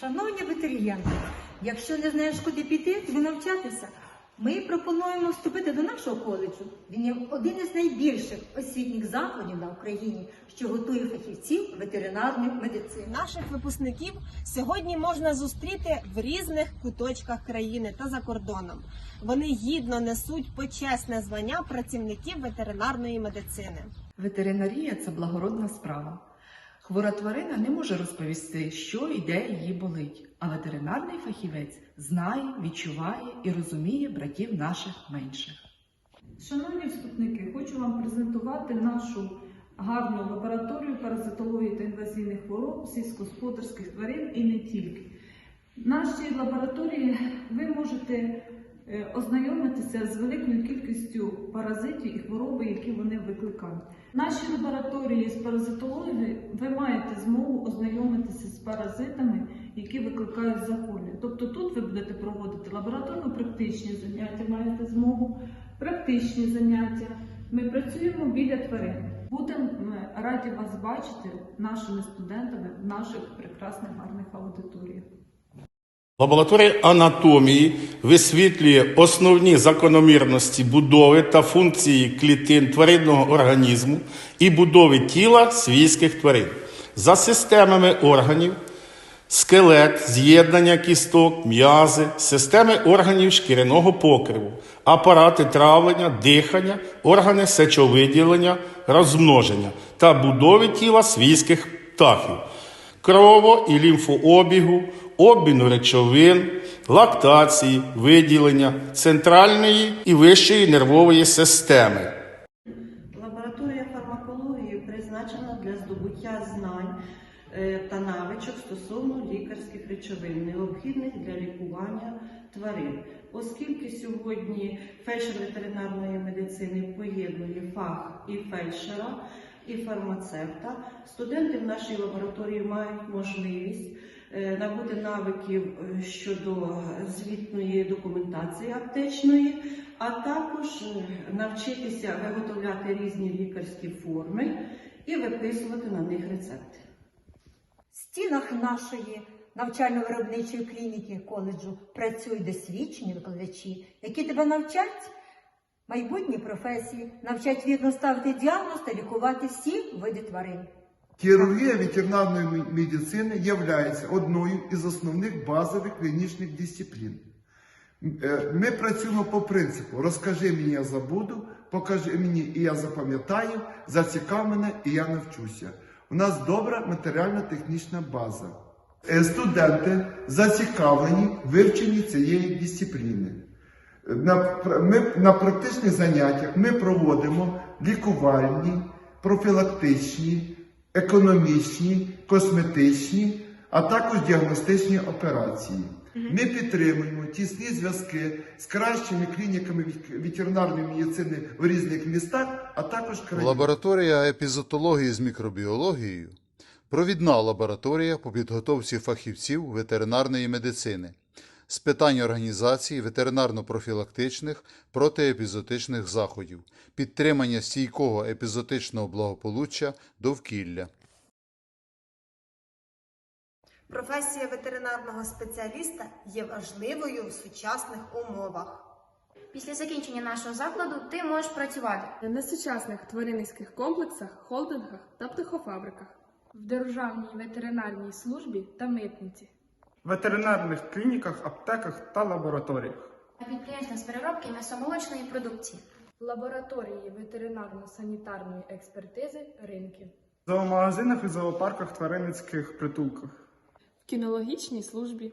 Шановні ветеринарі, якщо не знаєш, куди піти, тобі навчатися. Ми пропонуємо вступити до нашого коледжу. Він є один із найбільших освітніх закладів на Україні, що готує фахівців ветеринарної медицини. Наших випускників сьогодні можна зустріти в різних куточках країни та за кордоном. Вони гідно несуть почесне звання працівників ветеринарної медицини. Ветеринарія це благородна справа. Хвора тварина не може розповісти, що і де її болить, а ветеринарний фахівець знає, відчуває і розуміє братів наших менших. Шановні вступники, хочу вам презентувати нашу гарну лабораторію паразитології та інвазійних хвороб сільськогосподарських тварин і не тільки. В нашій лабораторії ви можете ознайомитися з великою кількістю паразитів і хвороби, які вони викликають. В нашій лабораторії з паразитології ви маєте змогу ознайомитися з паразитами, які викликають захворювання. Тобто тут ви будете проводити лабораторно-практичні заняття, маєте змогу практичні заняття. Ми працюємо біля тварин. Будемо е, раді вас бачити нашими студентами в наших прекрасних гарних аудиторіях. Лабораторія анатомії висвітлює основні закономірності будови та функції клітин тваринного організму і будови тіла свійських тварин. За системами органів, скелет, з'єднання кісток, м'язи, системи органів шкіряного покриву, апарати травлення, дихання, органи сечовиділення, розмноження та будови тіла свійських птахів крово- і лімфообігу, обміну речовин, лактації, виділення, центральної і вищої нервової системи. Лабораторія фармакології призначена для здобуття знань е, та навичок стосовно лікарських речовин, необхідних для лікування тварин. Оскільки сьогодні фельдшер ветеринарної медицини поєднує фах і фельдшера, і фармацевта, студенти в нашій лабораторії мають можливість набути навиків е, щодо звітної документації аптечної, а також е, навчитися виготовляти різні лікарські форми і виписувати на них рецепти. В стінах нашої навчально-виробничої клініки коледжу працюють досвідчені викладачі, які тебе навчать майбутній професії, навчать вірно ставити діагноз та лікувати всі види тварин. Хірургія ветеринарної медицини є одною із основних базових клінічних дисциплін. Е, Ми працюємо по принципу розкажи мені, я забуду, покажи мені, і я запам'ятаю, зацікав мене, і я навчуся. У нас добра матеріально-технічна база. Е, Студенти зацікавлені вивченні цієї дисципліни. На, ми, на практичних заняттях ми проводимо лікувальні, профілактичні, економічні, косметичні, а також діагностичні операції. Ми підтримуємо тісні зв'язки з кращими клініками ветеринарної медицини в різних містах, а також країнах. Лабораторія епізотології з мікробіологією провідна лабораторія по підготовці фахівців ветеринарної медицини з питань організації ветеринарно-профілактичних протиепізотичних заходів, підтримання стійкого епізотичного благополуччя довкілля. Професія ветеринарного спеціаліста є важливою в сучасних умовах. Після закінчення нашого закладу ти можеш працювати на сучасних тваринницьких комплексах, холдингах та птахофабриках, в Державній ветеринарній службі та митниці. Ветеринарних клініках, аптеках та лабораторіях. на підприємствах з переробки м'ясомолочної продукції. лабораторії ветеринарно-санітарної експертизи ринків, зоомагазинах і зоопарках тваринницьких притулках. в кінологічній службі,